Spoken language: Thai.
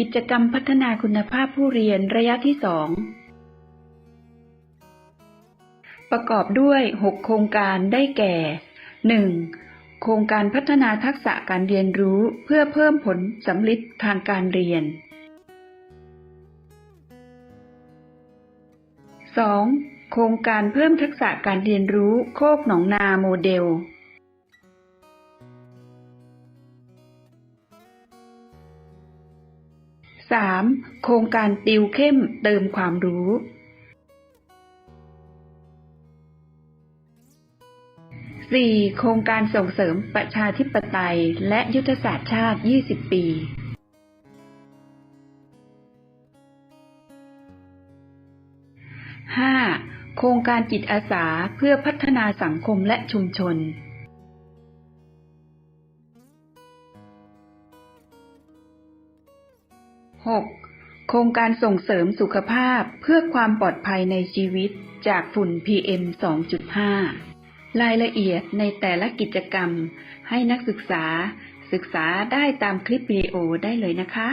กิจกรรมพัฒนาคุณภาพผู้เรียนระยะที่สองประกอบด้วย 6 โครงการได้แก่ 1. โครงการพัฒนาทักษะการเรียนรู้เพื่อเพิ่มผลสำลิดทางการเรียน 2. โครงการเพิ่มทักษะการเรียนรู้โคกหนองนาโมเดล 3. โครงการติวเข้มเติมความรู้ 4. โครงการส่งเสริมประชาธิปไตย และยุทธศาสตร์ชาติ 20 ปี 5. โครงการจิตอาสาเพื่อพัฒนาสังคมและชุมชน 6. โครงการส่งเสริมสุขภาพเพื่อความปลอดภัยในชีวิตจากฝุ่น PM 2.5 รายละเอียดในแต่ละกิจกรรมให้นักศึกษาศึกษาได้ตามคลิปวิดีโอได้เลยนะคะ